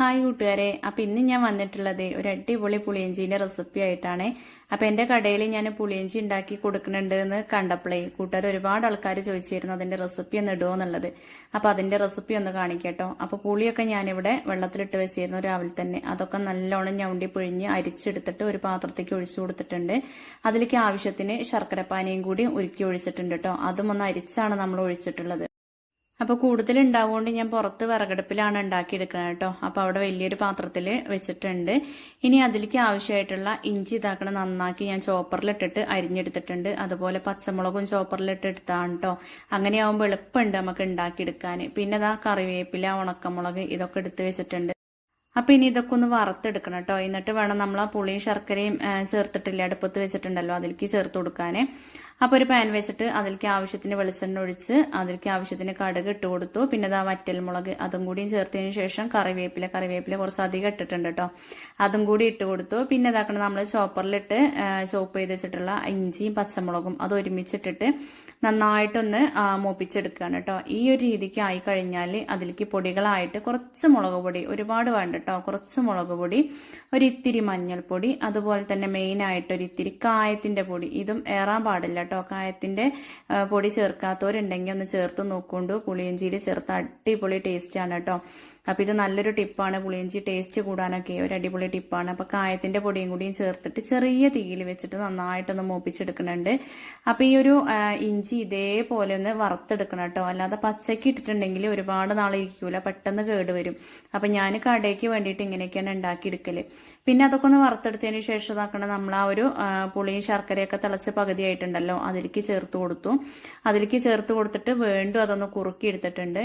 Hi കൂട്ടുകാരെ. അപ്പൊ ഇന്ന് ഞാൻ വന്നിട്ടുള്ളത് ഒരു അടിപൊളി പുളിയഞ്ചീന്റെ റെസിപ്പി ആയിട്ടാണ്. അപ്പൊ എന്റെ കടയിൽ ഞാൻ പുളിയഞ്ചി ഉണ്ടാക്കി കൊടുക്കുന്നുണ്ട് എന്ന് കണ്ടപ്പോഴേ കൂട്ടുകാർ ഒരുപാട് ആൾക്കാർ ചോദിച്ചിരുന്നു അതിന്റെ റെസിപ്പി ഒന്ന് ഇടുമോ എന്നുള്ളത്. അപ്പൊ അതിന്റെ റെസിപ്പി ഒന്ന് കാണിക്കട്ടോ. അപ്പൊ പുളിയൊക്കെ ഞാനിവിടെ വെള്ളത്തിലിട്ട് വെച്ചിരുന്നു രാവിലെ തന്നെ. അതൊക്കെ നല്ലോണം ഞൗണ്ടി പിഴിഞ്ഞ് അരിച്ചെടുത്തിട്ട് ഒരു പാത്രത്തേക്ക് ഒഴിച്ചു കൊടുത്തിട്ടുണ്ട്. അതിലേക്ക് ആവശ്യത്തിന് ശർക്കരപ്പാനിയും കൂടി ഉരുക്കി ഒഴിച്ചിട്ടുണ്ട് കേട്ടോ അതും ഒന്ന് അരിച്ചാണ് നമ്മൾ ഒഴിച്ചിട്ടുള്ളത്. അപ്പോൾ കൂടുതൽ ഉണ്ടാവുകൊണ്ട് ഞാൻ പുറത്ത് വിറകടുപ്പിലാണ് ഉണ്ടാക്കിയെടുക്കുന്നത് കേട്ടോ. അപ്പോൾ അവിടെ വലിയൊരു പാത്രത്തിൽ വെച്ചിട്ടുണ്ട്. ഇനി അതിലേക്ക് ആവശ്യമായിട്ടുള്ള ഇഞ്ചി ഇതാക്കണം നന്നാക്കി ഞാൻ ചോപ്പറിലിട്ടിട്ട് അരിഞ്ഞെടുത്തിട്ടുണ്ട്. അതുപോലെ പച്ചമുളകും ചോപ്പറിലിട്ട് എടുത്താണ് കേട്ടോ അങ്ങനെയാവുമ്പോൾ എളുപ്പമുണ്ട് നമുക്ക് ഉണ്ടാക്കിയെടുക്കാൻ പിന്നെ അതാ കറിവേപ്പില ഉണക്കമുളക് ഇതൊക്കെ എടുത്ത് വെച്ചിട്ടുണ്ട്. അപ്പൊ ഇനി ഇതൊക്കെ ഒന്ന് വറുത്തെടുക്കണം കേട്ടോ എന്നിട്ട് വേണം നമ്മൾ ആ പുളിയും ശർക്കരയും ചേർത്തിട്ടില്ല അടുപ്പത്ത് വെച്ചിട്ടുണ്ടല്ലോ അതിലേക്ക് ചേർത്ത് കൊടുക്കാനേ. അപ്പോൾ ഒരു പാൻ വെച്ചിട്ട് അതിലേക്ക് ആവശ്യത്തിന് വെളിച്ചെണ്ണ ഒഴിച്ച് അതിലേക്ക് ആവശ്യത്തിന് കടുക് ഇട്ട് കൊടുത്തു. പിന്നെ അതാ വറ്റൽമുളക് അതും കൂടിയും ചേർത്തതിന് ശേഷം കറിവേപ്പില കറിവേപ്പില കുറച്ച് അധികം ഇട്ടിട്ടുണ്ട് കേട്ടോ. അതും കൂടി ഇട്ട് കൊടുത്തു. പിന്നെ ഇതാക്കണം നമ്മൾ ചോപ്പറിലിട്ട് ചോപ്പ് ചെയ്ത് വെച്ചിട്ടുള്ള ഇഞ്ചിയും പച്ചമുളകും അത് ഒരുമിച്ചിട്ടിട്ട് നന്നായിട്ടൊന്ന് മൂപ്പിച്ചെടുക്കുകയാണ് കേട്ടോ. ഈ ഒരു രീതിക്ക് ആയി കഴിഞ്ഞാൽ അതിലേക്ക് പൊടികളായിട്ട് കുറച്ച് മുളക് പൊടി ഒരുപാട് വേണ്ട കേട്ടോ. കുറച്ച് മുളക് പൊടി ഒരിത്തിരി മഞ്ഞൾപ്പൊടി അതുപോലെ തന്നെ മെയിനായിട്ട് ഒരിത്തിരി കായത്തിന്റെ പൊടി. ഇതും ഏറാൻ പാടില്ല കേട്ടോ കായത്തിന്റെ പൊടി ചേർക്കാത്തവരുണ്ടെങ്കിൽ ഒന്ന് ചേർത്ത് നോക്കൊണ്ടു പുളിയഞ്ചിയിൽ ചേർത്ത് അടിപൊളി ടേസ്റ്റ് ആണ് കേട്ടോ. അപ്പോൾ ഇത് നല്ലൊരു ടിപ്പാണ് പുളിയിഞ്ചി ടേസ്റ്റ് കൂടാനൊക്കെ ഒരു അടിപൊളി ടിപ്പാണ് അപ്പോൾ കായത്തിന്റെ പൊടിയും കൂടിയും ചേർത്തിട്ട് ചെറിയ തീയിൽ വെച്ചിട്ട് നന്നായിട്ടൊന്ന് മൂപ്പിച്ചെടുക്കുന്നുണ്ട്. അപ്പോൾ ഈ ഒരു ഇഞ്ചി ഇതേപോലെ ഒന്ന് വറുത്തെടുക്കണം കേട്ടോ. അല്ലാതെ പച്ചക്ക് ഇട്ടിട്ടുണ്ടെങ്കിൽ ഒരുപാട് നാൾ ഇരിക്കൂല പെട്ടെന്ന് കേടുവരും അപ്പോൾ ഞാൻ കടയ്ക്ക് വേണ്ടിയിട്ട് ഇങ്ങനെയൊക്കെയാണ് ഉണ്ടാക്കിയെടുക്കൽ. പിന്നെ അതൊക്കെ ഒന്ന് വറുത്തെടുത്തതിന് ശേഷം ഇതാക്കണം നമ്മൾ ആ ഒരു പുളിയും ശർക്കരയൊക്കെ തിളച്ച് പകുതിയായിട്ടുണ്ടല്ലോ. അതിലേക്ക് ചേർത്ത് കൊടുത്തു. അതിലേക്ക് ചേർത്ത് കൊടുത്തിട്ട് വീണ്ടും അതൊന്ന് കുറുക്കി എടുത്തിട്ടുണ്ട്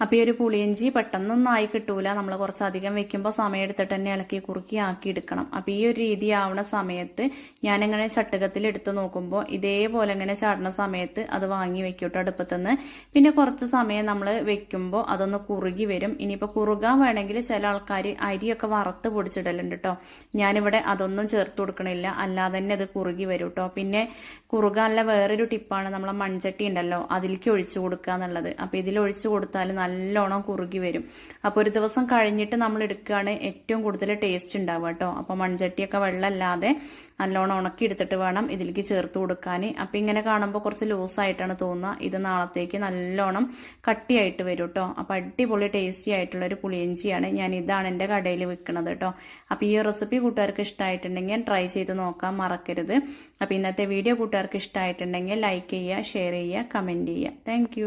അപ്പോൾ ഈ ഒരു പുളിയഞ്ചി പെട്ടെന്നൊന്നും ആയി കിട്ടൂല. നമ്മൾ കുറച്ചധികം വെക്കുമ്പോൾ സമയം എടുത്തിട്ട് തന്നെ ഇളക്കി കുറുക്കി ആക്കി എടുക്കണം അപ്പോൾ ഈ ഒരു രീതി ആവുന്ന സമയത്ത് ഞാനിങ്ങനെ ചട്ടുകത്തിൽ എടുത്തു നോക്കുമ്പോൾ ഇതേപോലെ ഇങ്ങനെ ചാടുന്ന സമയത്ത് അത് വാങ്ങി വെക്കൂട്ടോ അടുപ്പത്തുനിന്ന് പിന്നെ കുറച്ച് സമയം നമ്മൾ വെക്കുമ്പോൾ അതൊന്ന് കുറുകി വരും. ഇനിയിപ്പോൾ കുറുകാൻ വേണമെങ്കിൽ ചില ആൾക്കാർ അരിയൊക്കെ വറുത്ത് പൊടിച്ചിടലുണ്ട് കേട്ടോ ഞാനിവിടെ അതൊന്നും ചേർത്ത് കൊടുക്കണില്ല. അല്ലാതെ തന്നെ അത് കുറുകി വരും കേട്ടോ പിന്നെ കുറുകാനുള്ള വേറൊരു ടിപ്പാണ് നമ്മളെ മൺചട്ടി ഉണ്ടല്ലോ അതിലേക്ക് ഒഴിച്ചു കൊടുക്കുക എന്നുള്ളത് അപ്പോൾ ഇതിൽ ഒഴിച്ചു കൊടുത്താൽ നല്ലോണം കുറുകി വരും. അപ്പോൾ ഒരു ദിവസം കഴിഞ്ഞിട്ട് നമ്മൾ എടുക്കുകയാണ് ഏറ്റവും കൂടുതൽ ടേസ്റ്റ് ഉണ്ടാവുക കേട്ടോ അപ്പോൾ മൺചട്ടിയൊക്കെ വെള്ളമല്ലാതെ നല്ലോണം ഉണക്കി എടുത്തിട്ട് വേണം ഇതിലേക്ക് ചേർത്ത് കൊടുക്കാൻ. അപ്പോൾ ഇങ്ങനെ കാണുമ്പോൾ കുറച്ച് ലൂസായിട്ടാണ് തോന്നുക. ഇത് നാളത്തേക്ക് നല്ലോണം കട്ടിയായിട്ട് വരും കേട്ടോ അപ്പോൾ അടിപൊളി ടേസ്റ്റി ആയിട്ടുള്ള ഒരു പുളിയഞ്ചിയാണ് ഞാൻ ഇതാണ് എന്റെ കടയിൽ വിൽക്കുന്നത് കേട്ടോ അപ്പോൾ ഈ റെസിപ്പി കൂട്ടുകാർക്ക് ഇഷ്ടമായിട്ടുണ്ടെങ്കിൽ ട്രൈ ചെയ്ത് നോക്കാൻ മറക്കരുത്. അപ്പോൾ ഇന്നത്തെ വീഡിയോ കൂട്ടുകാർക്ക് ഇഷ്ടമായിട്ടുണ്ടെങ്കിൽ ലൈക്ക് ചെയ്യുക ഷെയർ ചെയ്യുക കമന്റ് ചെയ്യുക. താങ്ക്